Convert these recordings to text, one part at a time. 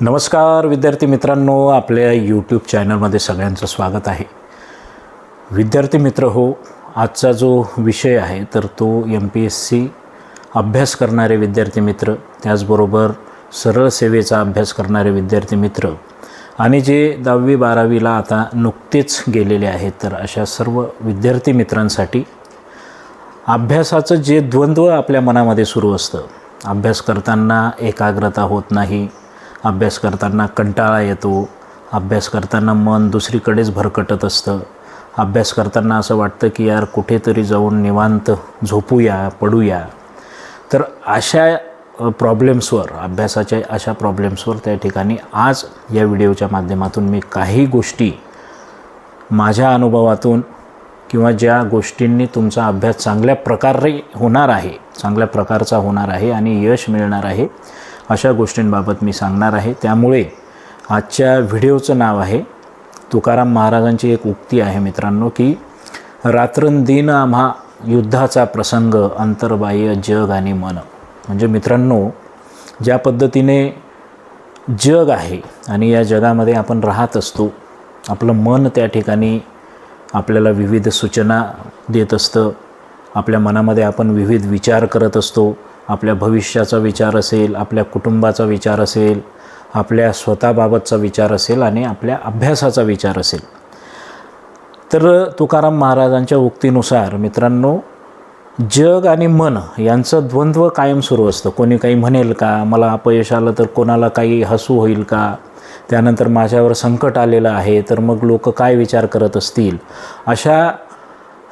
नमस्कार विद्यार्थी मित्रांनो आपल्या यूट्यूब चॅनलमध्ये सगळ्यांचं स्वागत आहे. विद्यार्थी मित्र हो आजचा जो विषय आहे तर तो एम पी एस सी अभ्यास करणारे विद्यार्थी मित्र त्याचबरोबर सरळ सेवेचा अभ्यास करणारे विद्यार्थी मित्र आणि जे दहावी बारावीला आता नुकतेच गेलेले आहेत तर अशा सर्व विद्यार्थी मित्रांसाठी अभ्यासाचं जे द्वंद्व आपल्या मनामध्ये सुरू असतं अभ्यास करताना एकाग्रता होत नाही अभ्यास करताना कंटाळा येतो. अभ्यास करताना मन दुसरीकडेच भरकटत असतं. अभ्यास करताना असं वाटतं की यार कुठेतरी जाऊन निवांत झोपूया पडूया. तर अशा प्रॉब्लेम्सवर अभ्यासाच्या अशा प्रॉब्लेम्सवर त्या ठिकाणी आज या व्हिडिओच्या माध्यमातून मी काही गोष्टी माझ्या अनुभवातून किंवा ज्या गोष्टींनी तुमचा अभ्यास चांगल्या प्रकारे होणार आहे चांगल्या प्रकारचा होणार आहे आणि यश मिळणार आहे अशा गोष्टींबाबत मी सांगणार आहे. त्यामुळे आजच्या व्हिडिओचं नाव आहे तुकाराम महाराजांची एक उक्ती आहे मित्रांनो की रात्रंदिन आम्हा युद्धाचा प्रसंग अंतर्बाह्य जग आणि मन. म्हणजे मित्रांनो ज्या पद्धतीने जग आहे आणि या जगामध्ये आपण राहत असतो आपलं मन त्या ठिकाणी आपल्याला विविध सूचना देत असतं आपल्या मनामध्ये आपण विविध विचार करत असतो आपल्या भविष्याचा विचार असेल आपल्या कुटुंबाचा विचार असेल आपल्या स्वतःबाबतचा विचार असेल आणि आपल्या अभ्यासाचा विचार असेल. तर तुकाराम महाराजांच्या उक्तीनुसार मित्रांनो जग आणि मन यांचं द्वंद्व कायम सुरू असतं. कोणी काही म्हणेल का मला अपयश आलं तर कोणाला काही हसू होईल का? त्यानंतर माझ्यावर संकट आलेलं आहे तर मग लोक काय विचार करत असतील? अशा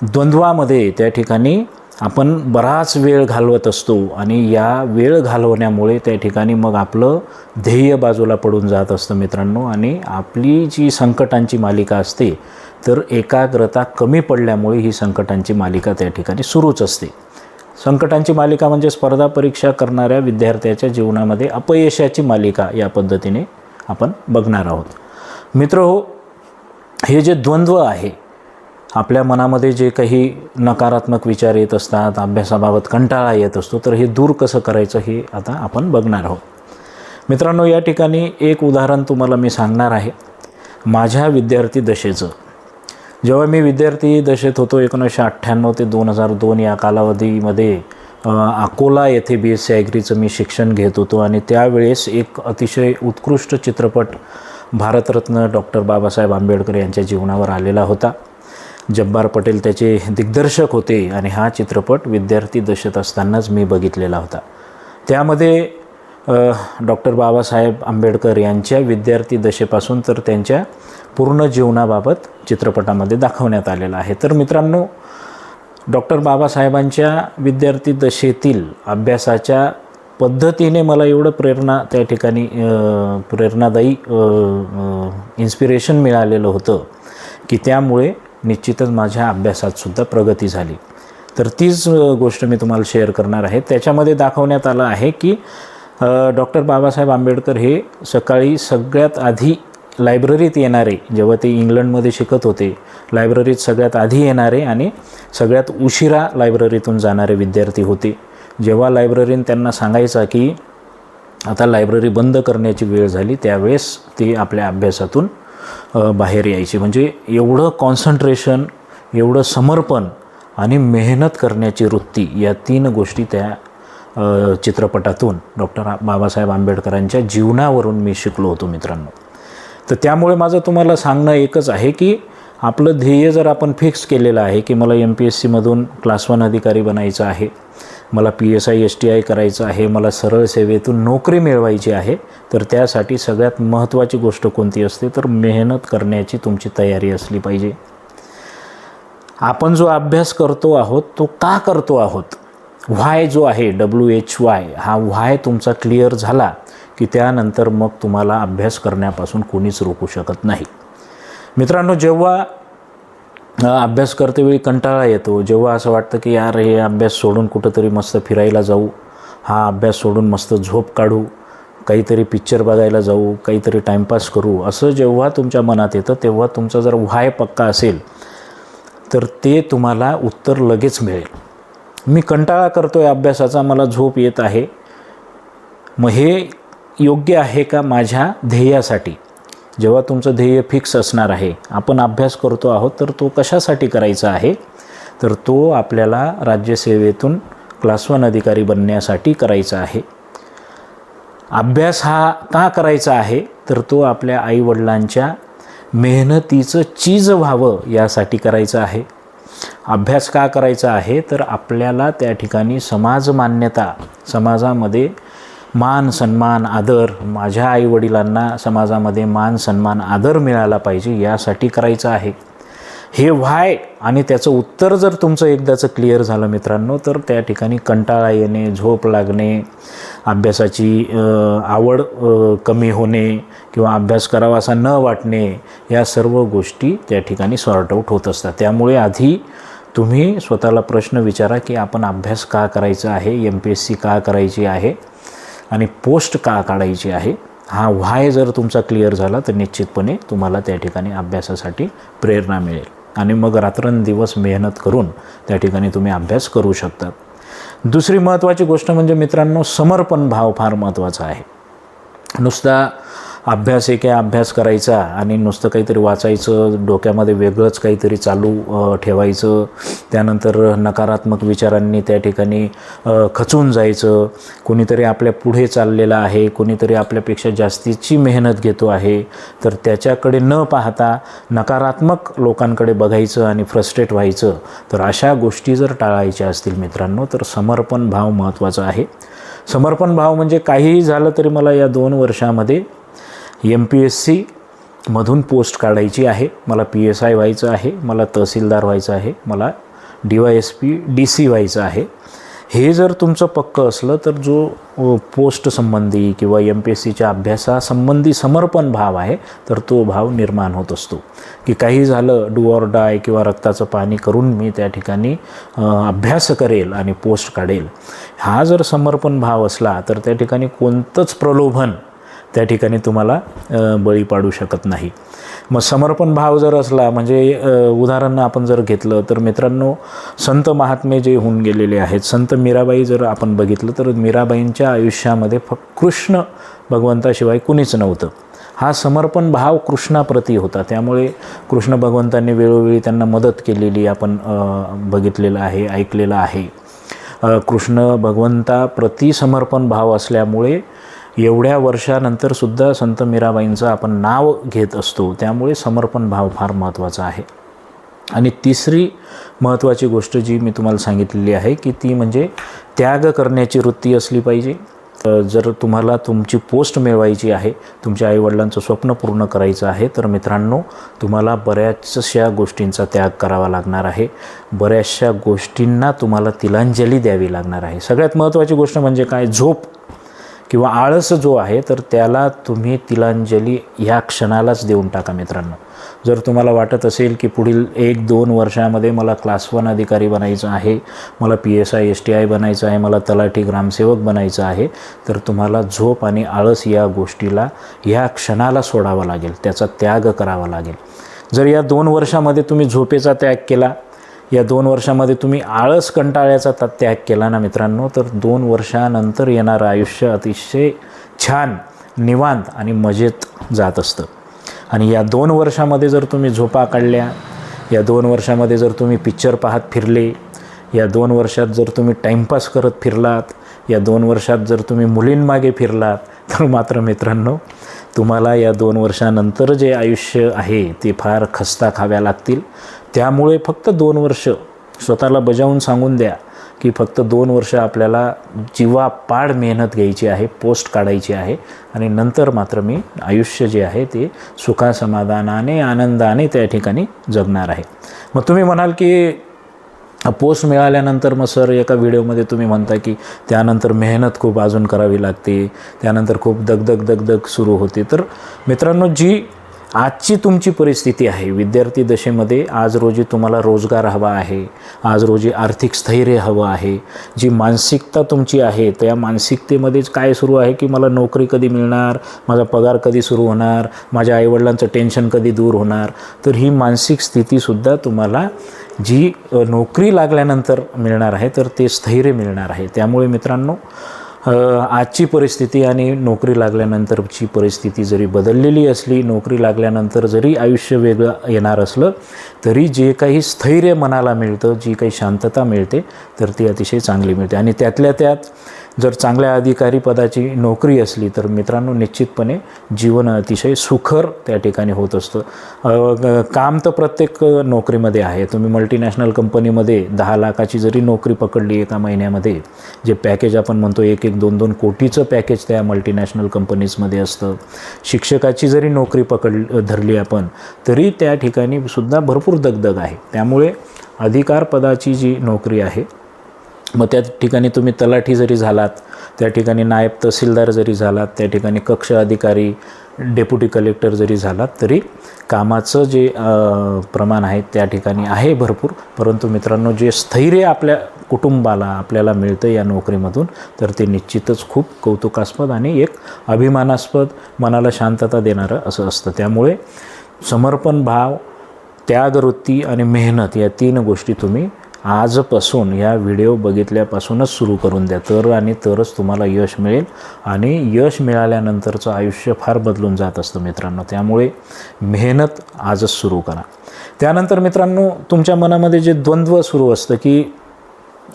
द्वंद्वामध्ये त्या ठिकाणी आपण बराच वेळ घालवत असतो आणि या वेळ घालवण्यामुळे त्या ठिकाणी मग आपलं ध्येय बाजूला पडून जात असतं मित्रांनो. आणि आपली जी संकटांची मालिका असते तर एकाग्रता कमी पडल्यामुळे ही संकटांची मालिका त्या ठिकाणी सुरूच असते. संकटांची मालिका म्हणजे स्पर्धा परीक्षा करणाऱ्या विद्यार्थ्याच्या जीवनामध्ये अपयशाची मालिका या पद्धतीने आपण बघणार आहोत. मित्र हो हे जे द्वंद्व आहे आपल्या मनामध्ये जे काही नकारात्मक विचार येत असतात अभ्यासाबाबत कंटाळा येत असतो तर हे दूर कसं करायचं हे आता आपण बघणार आहोत. मित्रांनो या ठिकाणी एक उदाहरण तुम्हाला मी सांगणार आहे. माझ्या विद्यार्थी दशेचं. जेव्हा मी विद्यार्थी दशेत होतो एकोणीसशे अठ्ठ्याण्णव ते दोन हजार दोन या कालावधीमध्ये अकोला येथे बी एस सी ॲग्रीचं मी शिक्षण घेत होतो आणि त्यावेळेस एक अतिशय उत्कृष्ट चित्रपट भारतरत्न डॉक्टर बाबासाहेब आंबेडकर यांच्या जीवनावर आलेला होता. जब्बार पटेल त्याचे दिग्दर्शक होते आणि हा चित्रपट विद्यार्थी दशेत असतानाच मी बघितलेला होता. त्यामध्ये डॉक्टर बाबासाहेब आंबेडकर यांच्या विद्यार्थी दशेपासून तर त्यांच्या पूर्ण जीवनाबाबत चित्रपटामध्ये दाखवण्यात आलेलं आहे. तर मित्रांनो डॉक्टर बाबासाहेबांच्या विद्यार्थी दशेतील अभ्यासाच्या पद्धतीने मला एवढं प्रेरणा त्या ठिकाणी प्रेरणादायी इन्स्पिरेशन मिळालेलं होतं की त्यामुळे निश्चितच माझ्या अभ्यासातसुद्धा प्रगती झाली. तर तीच गोष्ट मी तुम्हाला शेअर करणार आहे. त्याच्यामध्ये दाखवण्यात आलं आहे की डॉक्टर बाबासाहेब आंबेडकर हे सकाळी सगळ्यात आधी लायब्ररीत येणारे जेव्हा ते इंग्लंडमध्ये शिकत होते लायब्ररीत सगळ्यात आधी येणारे आणि सगळ्यात उशिरा लायब्ररीतून जाणारे विद्यार्थी होते. जेव्हा लायब्ररीन त्यांना सांगायचा की आता लायब्ररी बंद करण्याची वेळ झाली त्यावेळेस ते आपल्या अभ्यासातून बाहेर यायचे. म्हणजे एवढं कॉन्सन्ट्रेशन एवढं समर्पण आणि मेहनत करण्याची वृत्ती या तीन गोष्टी त्या चित्रपटातून डॉक्टर बाबासाहेब आंबेडकरांच्या जीवनावरून मी शिकलो होतो मित्रांनो. तर त्यामुळे माझं तुम्हाला सांगणं एकच आहे की आपलं ध्येय जर आपण फिक्स केलेलं आहे की मला एम पी एस सीमधून क्लास वन अधिकारी बनायचं आहे मला P S I S T I करायचं आहे मला सरळ सेवेतून नोकरी मिळवायची आहे तर त्यासाठी सगळ्यात महत्त्वाची गोष्ट कोणती असते? तर मेहनत करण्याची तुमची तयारी असली पाहिजे. आपण जो अभ्यास करतो आहोत तो का करतो आहोत? व्हाय जो आहे डब्ल्यू एच वाय हा व्हाय तुमचा क्लिअर झाला की त्यानंतर मग तुम्हाला अभ्यास करण्यापासून कोणीच रोखू शकत नाही. मित्रांनो जेव्हा अभ्यास करतेवेळी कंटाळा येतो. जेव्हा असं वाटतं की यार हे अभ्यास सोडून कुठंतरी मस्त फिरायला जाऊ हा अभ्यास सोडून मस्त झोप काढू काहीतरी पिक्चर बघायला जाऊ काहीतरी टाईमपास करू असं जेव्हा तुमच्या मनात येतं तेव्हा तुमचा जर व्हाय पक्का असेल तर ते तुम्हाला उत्तर लगेच मिळेल. मी कंटाळा करतो आहे अभ्यासाचा मला झोप येत आहे. मग हे योग्य आहे का माझ्या ध्येयासाठी? जेव्हा तुमचं ध्येय फिक्स असणार आहे आपण अभ्यास करतो आहोत तर तो कशासाठी करायचा आहे? तर तो आपल्याला राज्यसेवेतून क्लास वन अधिकारी बनण्यासाठी करायचा आहे. अभ्यास हा का करायचा आहे? तर तो आपल्या आईवडिलांच्या मेहनतीचं चीज व्हावं यासाठी करायचं आहे. अभ्यास का करायचा आहे? तर आपल्याला त्या ठिकाणी समाज मान्यता समाजामध्ये मान सन्मान आदर माझ्या आईवडिलांना समाजामध्ये मान सन्मान आदर मिळाला पाहिजे यासाठी करायचं आहे. हे व्हाय आणि त्याचं उत्तर जर तुमचं एकदाचं क्लिअर झालं मित्रांनो तर त्या ठिकाणी कंटाळा येणे झोप लागणे अभ्यासाची आवड कमी होणे किंवा अभ्यास करावा असा न वाटणे या सर्व गोष्टी त्या ठिकाणी सॉर्ट आऊट होत असतात. त्यामुळे आधी तुम्ही स्वतःला प्रश्न विचारा की आपण अभ्यास का करायचा आहे एम पी एस सी का करायची आहे? आणि पोस्ट का काढायची आहे हा व्हाय जर तुमचा क्लिअर झाला तर निश्चितपणे तुम्हाला त्या ठिकाणी अभ्यासासाठी प्रेरणा मिळेल. आणि मग रात्रंदिवस मेहनत करून त्या ठिकाणी तुम्ही अभ्यास करू शकतात. दुसरी महत्त्वाची गोष्ट म्हणजे मित्रांनो समर्पण भाव फार महत्त्वाचा आहे. नुसता अभ्यास एक आहे अभ्यास करायचा आणि नुसतं काहीतरी वाचायचं डोक्यामध्ये वेगळंच काहीतरी चालू ठेवायचं. त्यानंतर नकारात्मक विचारांनी त्या ठिकाणी खचून जायचं. कोणीतरी आपल्या पुढे चाललेलं आहे कोणीतरी आपल्यापेक्षा जास्तीची मेहनत घेतो आहे. तर त्याच्याकडे न पाहता नकारात्मक लोकांकडे बघायचं आणि फ्रस्ट्रेट व्हायचं. तर अशा गोष्टी जर टाळायच्या असतील मित्रांनो तर समर्पण भाव महत्त्वाचा आहे. समर्पण भाव म्हणजे काहीही झालं तरी मला या दोन वर्षामध्ये एम पी एस सी मधून पोस्ट काढायची आहे. मला पी एस आय व्हायचं आहे मला तहसीलदार व्हायचं आहे मला D Y S P D C व्हायचं आहे. हे जर तुमचं पक्कं असलं तर जो पोस्ट संबंधी किंवा एम पी एस सीच्या अभ्यासासंबंधी समर्पण भाव आहे तर तो भाव निर्माण होत असतो. की काही झालं डू ऑर डाय किंवा रक्ताचं पाणी करून मी त्या ठिकाणी अभ्यास करेल आणि पोस्ट काढेल. हा जर समर्पण भाव असला तर त्या ठिकाणी कोणतंच प्रलोभन त्या ठिकाणी तुम्हाला बळी पाडू शकत नाही. मग समर्पण भाव जर असला म्हणजे उदाहरणं उदाहरण आपण जर घेतलं तर मित्रांनो संत महात्मे जे होऊन गेलेले आहेत संत मीराबाई जर आपण बघितलं तर मीराबाईंच्या आयुष्यामध्ये फक्त कृष्ण भगवंताशिवाय कुणीच नव्हतं. हा समर्पण भाव कृष्णाप्रती होता. त्यामुळे कृष्ण भगवंतांनी वेळोवेळी त्यांना मदत केलेली आपण बघितलेलं आहे ऐकलेलं आहे. कृष्ण भगवंताप्रती समर्पण भाव असल्यामुळे एवढ्या वर्षानंतर सुद्धा संत मीराबाईंचं आपण नाव घेत असतो. त्यामुळे समर्पण भाव फार महत्त्वाचा आहे. आणि तिसरी महत्त्वाची गोष्ट जी मी तुम्हाला सांगितलेली आहे की ती म्हणजे त्याग करण्याची वृत्ती असली पाहिजे. जर तुम्हाला तुमची पोस्ट मिळवायची आहे तुमच्या आईवडिलांचं स्वप्न पूर्ण करायचं आहे तर मित्रांनो तुम्हाला बऱ्याचशा गोष्टींचा त्याग करावा लागणार आहे. बऱ्याचशा गोष्टींना तुम्हाला तिलांजली द्यावी लागणार आहे. सगळ्यात महत्त्वाची गोष्ट म्हणजे काय? झोप. किंवा आळस जो आहे तर त्याला तुम्ही तिलांजली ह्या क्षणालाच देऊन टाका मित्रांनो. जर तुम्हाला वाटत असेल की पुढील एक दोन वर्षामध्ये मला क्लास वन अधिकारी बनायचं आहे मला P S I S T I बनायचं आहे मला तलाठी ग्रामसेवक बनायचं आहे तर तुम्हाला झोप आणि आळस या गोष्टीला ह्या क्षणाला सोडावं लागेल त्याचा त्याग करावा लागेल. जर या दोन वर्षामध्ये तुम्ही झोपेचा त्याग केला या दोन वर्षामध्ये तुम्ही आळस कंटाळ्याचा त- त्याग केला ना मित्रांनो? तर दोन वर्षानंतर येणारं आयुष्य अतिशय छान निवांत आणि मजेत जात असतं. आणि या दोन वर्षामध्ये जर तुम्ही झोपा काढल्या या दोन वर्षामध्ये जर तुम्ही पिक्चर पाहत फिरले या दोन वर्षात जर तुम्ही टाईमपास करत फिरलात या दोन वर्षात जर तुम्ही मुलींमागे फिरलात तर मात्र मित्रांनो तुम्हाला या दोन वर्षानंतर जे आयुष्य आहे ते फार खस्ता खाव्या लागतील. त्यामुळे फक्त दोन वर्ष स्वतःला बजावून सांगून द्या की फक्त दोन वर्ष आपल्याला जीवापाड मेहनत घ्यायची आहे पोस्ट काढायची आहे आणि नंतर मात्र मी आयुष्य जे आहे ते सुखासमाधानाने आनंदाने त्या ठिकाणी जगणार आहे. मग तुम्ही म्हणाल की पोस्ट मिळाल्यानंतर मग सर एका व्हिडिओमध्ये तुम्ही म्हणता की त्यानंतर मेहनत खूप अजून करावी लागते त्यानंतर खूप दगदग दगदग सुरू होते. तर मित्रांनो जी आजची तुमची परिस्थिती आहे. विद्यार्थी दशेमध्ये आज रोजी तुम्हाला रोजगार हवा आहे. आज रोजी आर्थिक स्थैर्य हवं आहे. जी मानसिकता तुमची आहे त्या मानसिकतेमध्येच काय सुरू आहे की मला नोकरी कधी मिळणार माझा पगार कधी सुरू होणार माझ्या आईवडिलांचं टेन्शन कधी दूर होणार तर ही मानसिक स्थितीसुद्धा तुम्हाला जी नोकरी लागल्यानंतर मिळणार आहे तर ते स्थैर्य मिळणार आहे. त्यामुळे मित्रांनो आजची परिस्थिती आणि नोकरी लागल्यानंतरची परिस्थिती जरी बदललेली असली नोकरी लागल्यानंतर जरी आयुष्य वेगळं येणार असलं तरी जे काही स्थैर्य मनाला मिळतं जी काही शांतता मिळते तर ती अतिशय चांगली मिळते. आणि त्यातल्या त्यात जर चांगल्या अधिकारी पदाची नोकरी असली तर मित्रांनो निश्चितपणे जीवन अतिशय सुखर त्या ठिकाणी होत असतं. काम तर प्रत्येक नोकरीमध्ये आहे. तुम्ही मल्टीनॅशनल कंपनीमध्ये दहा लाखाची जरी नोकरी पकडली एका महिन्यामध्ये जे पॅकेज आपण म्हणतो एक एक दोन दोन कोटीचं पॅकेज त्या मल्टीनॅशनल कंपनीजमध्ये असतं. शिक्षकाची जरी नोकरी पकड धरली आपण तरी त्या ठिकाणी सुद्धा भरपूर दगदग आहे. त्यामुळे अधिकार पदाची जी नोकरी आहे मग त्या ठिकाणी तुम्ही तलाठी जरी झालात त्या ठिकाणी नायब तहसीलदार जरी झालात त्या ठिकाणी कक्ष अधिकारी डेप्युटी कलेक्टर जरी झालात तरी कामाचं जे प्रमाण आहे त्या ठिकाणी आहे भरपूर. परंतु मित्रांनो जे स्थैर्य आपल्या कुटुंबाला आपल्याला मिळतं या नोकरीमधून तर ते निश्चितच खूप कौतुकास्पद आणि एक अभिमानास्पद मनाला शांतता देणारं असं असतं. त्यामुळे समर्पण भाव त्यागवृत्ती आणि मेहनत या तीन गोष्टी तुम्ही आजपासून या व्हिडिओ बघितल्यापासूनच सुरू करून द्या. तर आणि तरच तुम्हाला यश मिळेल आणि यश मिळाल्यानंतरचं आयुष्य फार बदलून जात असतं मित्रांनो. त्यामुळे मेहनत आजच सुरू करा. त्यानंतर मित्रांनो तुमच्या मनामध्ये जे द्वंद्व सुरू असतं की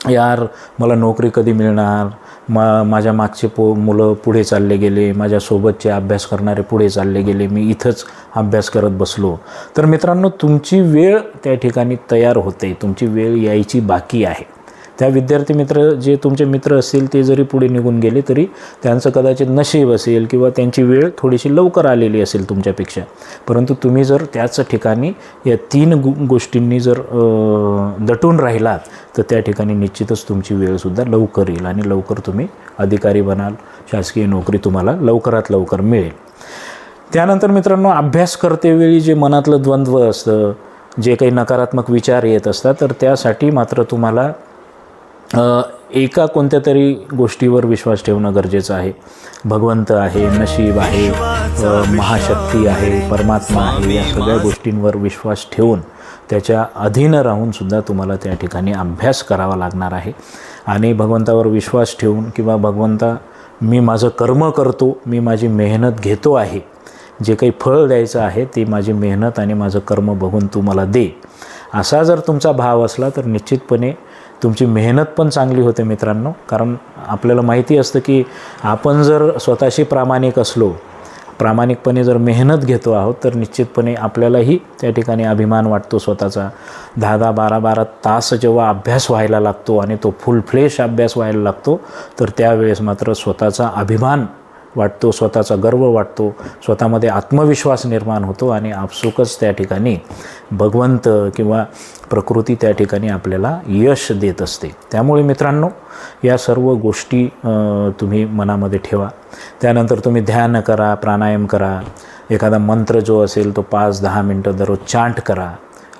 यार मला नोकरी कधी मिळणार? मा माझ्या मागचे पो मुलं पुढे चालले गेले. माझ्यासोबतचे अभ्यास करणारे पुढे चालले गेले. मी इथंच अभ्यास करत बसलो. तर मित्रांनो तुमची वेळ त्या ठिकाणी तयार होते. तुमची वेळ यायची बाकी आहे. त्या विद्यार्थी मित्र जे तुमचे मित्र असतील ते जरी पुढे निघून गेले तरी त्यांचं कदाचित नशीब असेल किंवा त्यांची वेळ थोडीशी लवकर आलेली असेल तुमच्यापेक्षा. परंतु तुम्ही जर त्याच ठिकाणी या तीन गो गोष्टींनी जर दटून राहिलात तर त्या ठिकाणी निश्चितच तुमची वेळसुद्धा लवकर येईल आणि लवकर तुम्ही अधिकारी बनाल शासकीय नोकरी तुम्हाला लवकरात लवकर मिळेल. त्यानंतर मित्रांनो अभ्यास करतेवेळी जे मनातलं द्वंद्व असतं जे काही नकारात्मक विचार येत असतात तर त्यासाठी मात्र तुम्हाला एका कोणत्या तरी गोष्टीवर विश्वास ठेवणं गरजेचं आहे. भगवंत आहे नशीब आहे महाशक्ती आहे परमात्मा आहे या सगळ्या गोष्टींवर विश्वास ठेवून त्याच्या अधीन राहूनसुद्धा तुम्हाला त्या ठिकाणी अभ्यास करावा लागणार आहे. आणि भगवंतावर विश्वास ठेवून किंवा भगवंता मी माझं कर्म करतो मी माझी मेहनत घेतो आहे जे काही फळ द्यायचं आहे ते माझी मेहनत आणि माझं कर्म बघून तू मला दे. असा जर तुमचा भाव असला तर निश्चितपणे तुमची मेहनत पण चांगली होते मित्रांनो. कारण आपल्याला माहिती असतं की आपण जर स्वतःशी प्रामाणिक असलो प्रामाणिकपणे जर मेहनत घेतो आहोत तर निश्चितपणे आपल्यालाही त्या ठिकाणी अभिमान वाटतो स्वतःचा. दहा दहा बारा बारा तास जेव्हा अभ्यास व्हायला लागतो आणि तो फुल फ्लेश अभ्यास व्हायला लागतो तर त्यावेळेस मात्र स्वतःचा अभिमान वाटतो स्वतःचा गर्व वाटतो स्वतःमध्ये आत्मविश्वास निर्माण होतो आणि आपसुकच त्या ठिकाणी भगवंत किंवा प्रकृती त्या ठिकाणी आपल्याला यश देत असते. त्यामुळे मित्रांनो या सर्व गोष्टी तुम्ही मनामध्ये ठेवा. त्यानंतर तुम्ही ध्यान करा प्राणायाम करा. एखादा मंत्र जो असेल तो पाच दहा मिनटं दररोज चांट करा.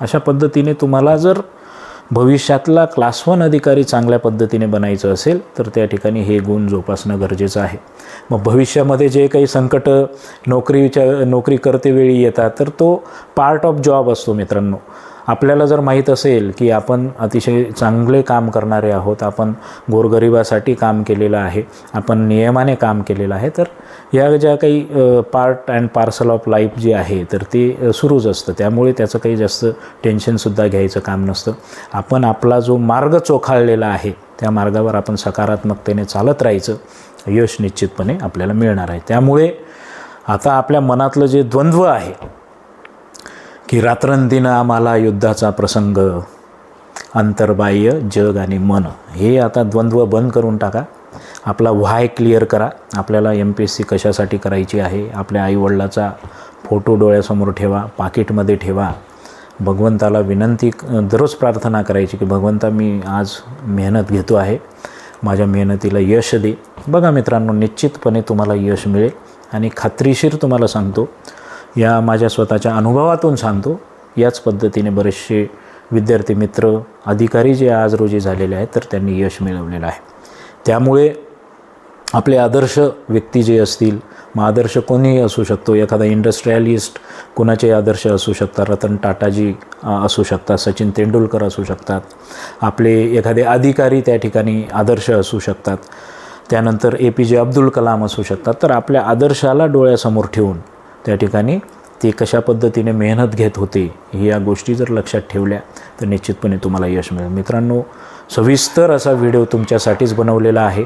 अशा पद्धतीने तुम्हाला जर भविष्यातला क्लास वन अधिकारी चांगल्या पद्धतीने बनायचं असेल तर त्या ठिकाणी हे गुण जोपासणं गरजेचं आहे. मग भविष्यामध्ये जे काही संकट नोकरीच्या नोकरी करतेवेळी येतात तर तो पार्ट ऑफ जॉब असतो मित्रांनो. आपल्याला जर माहीत असेल की आपण अतिशय चांगले काम करणारे आहोत आपण गोरगरिबासाठी काम केलेलं आहे आपण नियमाने काम केलेलं आहे तर या ज्या काही part and parcel of life जी आहे तर ते सुरूच असतं. त्यामुळे त्याचं काही जास्त टेन्शनसुद्धा घ्यायचं काम नसतं. आपण आपला जो मार्ग चोखाळलेला आहे त्या मार्गावर आपण सकारात्मकतेने चालत राहायचं यश निश्चितपणे आपल्याला मिळणार आहे. त्यामुळे आता आपल्या मनातलं जे द्वंद्व आहे की रात्रंदिन आम्हाला युद्धाचा प्रसंग अंतर्बाह्य जग आणि मन हे आता द्वंद्व बंद करून टाका. आपला व्हाय क्लिअर करा. आपल्याला एम पी एस सी कशासाठी करायची आहे आपल्या आईवडिलाचा फोटो डोळ्यासमोर ठेवा पाकिटमध्ये ठेवा. भगवंताला विनंती दररोज प्रार्थना करायची की भगवंता मी आज मेहनत घेतो आहे. माझ्या मेहनतीला यश दे. बघा मित्रांनो निश्चितपणे तुम्हाला यश मिळेल आणि खात्रीशीर तुम्हाला सांगतो या माझ्या स्वतःच्या अनुभवातून सांगतो. याच पद्धतीने बरेचसे विद्यार्थी मित्र अधिकारी जे आज रोजी झालेले आहेत तर त्यांनी यश मिळवलेलं आहे. त्यामुळे आपले आदर्श व्यक्ती जे असतील मग आदर्श कोणीही असू शकतो. एखादा इंडस्ट्रियलिस्ट कुणाचे आदर्श असू शकतात. रतन टाटाजी असू शकतात. सचिन तेंडुलकर असू शकतात. आपले एखादे अधिकारी त्या ठिकाणी आदर्श असू शकतात. त्यानंतर ए पी जे अब्दुल कलाम असू शकतात. तर आपल्या आदर्शाला डोळ्यासमोर ठेवून त्या ठिकाणी ते कशा पद्धतीने मेहनत घेत होते ह्या या गोष्टी जर लक्षात ठेवल्या तर निश्चितपणे तुम्हाला यश मिळेल. मित्रांनो सविस्तर असा व्हिडिओ तुमच्यासाठीच बनवलेला आहे.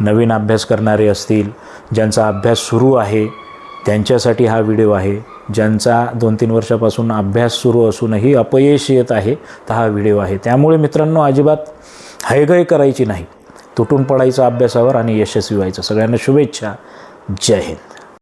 नवीन अभ्यास करणारे असतील ज्यांचा अभ्यास सुरू आहे त्यांच्यासाठी हा व्हिडिओ आहे. ज्यांचा दोन तीन वर्षापासून अभ्यास सुरू असूनही अपयश येत आहे तर हा व्हिडिओ आहे. त्यामुळे मित्रांनो अजिबात हायगय करायची नाही. तुटून पडायचं अभ्यासावर आणि यशस्वी व्हायचं. सगळ्यांना शुभेच्छा. जय हिंद.